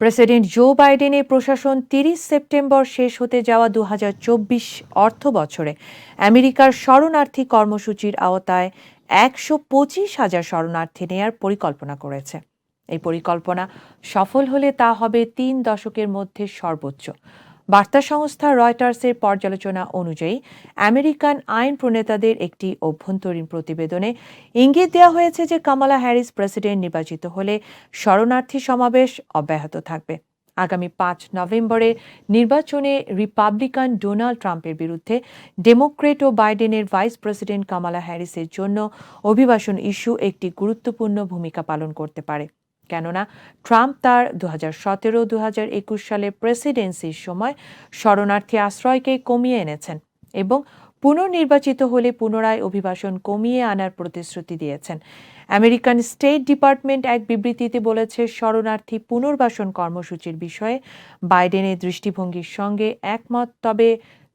President Joe বাইডেনের প্রশাসন তিরিশ সেপ্টেম্বর শেষ হতে যাওয়া দু অর্থ বছরে আমেরিকার শরণার্থী কর্মসূচির আওতায় একশো পঁচিশ হাজার শরণার্থী নেয়ার পরিকল্পনা করেছে। এই পরিকল্পনা সফল হলে তা হবে তিন দশকের মধ্যে সর্বোচ্চ। বার্তা সংস্থা রয়টার্সের পর্যালোচনা অনুযায়ী আমেরিকান আইন প্রণেতাদের একটি অভ্যন্তরীণ প্রতিবেদনে ইঙ্গিত দেওয়া হয়েছে যে কামালা হ্যারিস প্রেসিডেন্ট নির্বাচিত হলে শরণার্থী সমাবেশ অব্যাহত থাকবে। আগামী পাঁচ নভেম্বরে নির্বাচনে রিপাবলিকান ডোনাল্ড ট্রাম্পের বিরুদ্ধে ডেমোক্রেট ও বাইডেনের ভাইস প্রেসিডেন্ট কামালা হ্যারিসের জন্য অভিবাসন ইস্যু একটি গুরুত্বপূর্ণ ভূমিকা পালন করতে পারে। কেননা ট্রাম্প তার দু হাজার সতেরো দু সালে প্রেসিডেন্সির সময় শরণার্থী আশ্রয়কে কমিয়ে এনেছেন এবং পুনর্নির্বাচিত হলে পুনরায় অভিবাসন কমিয়ে আনার প্রতিশ্রুতি দিয়েছেন। আমেরিকান স্টেট ডিপার্টমেন্ট এক বিবৃতিতে বলেছে, শরণার্থী পুনর্বাসন কর্মসূচির বিষয়ে বাইডেনের দৃষ্টিভঙ্গির সঙ্গে একমত, তবে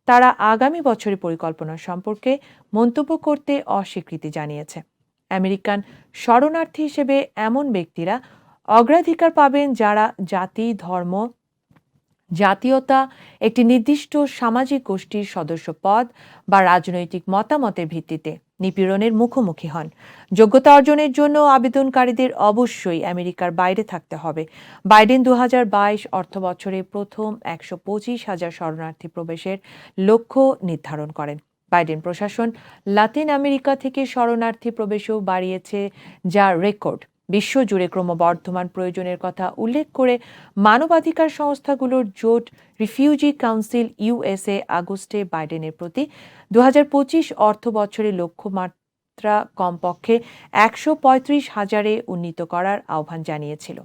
তারা আগামী বছরের পরিকল্পনা সম্পর্কে মন্তব্য করতে অস্বীকৃতি জানিয়েছে। আমেরিকান শরণার্থী হিসেবে এমন ব্যক্তিরা অগ্রাধিকার পাবেন যারা জাতি, ধর্ম, জাতীয়তা, একটি নির্দিষ্ট সামাজিক গোষ্ঠীর সদস্য পদ বা রাজনৈতিক মতামতের ভিত্তিতে নিপীড়নের মুখোমুখি হন। যোগ্যতা অর্জনের জন্য আবেদনকারীদের অবশ্যই আমেরিকার বাইরে থাকতে হবে। বাইডেন দু হাজার বাইশ অর্থ বছরে প্রথম একশো পঁচিশ হাজার শরণার্থী প্রবেশের লক্ষ্য নির্ধারণ করেন। বাইডেন প্রশাসন লাতিন আমেরিকা থেকে শরণার্থী প্রবেশও বাড়িয়েছে যা রেকর্ড বিশ্বজুড়ে ক্রমবর্ধমান প্রয়োজনের কথা উল্লেখ করে মানবাধিকার সংস্থাগুলোর জোট রিফিউজি কাউন্সিল ইউএসএ আগস্টে বাইডেনের প্রতি দু অর্থ বছরের লক্ষ্যমাত্রা কমপক্ষে একশো হাজারে উন্নীত করার আহ্বান জানিয়েছিল।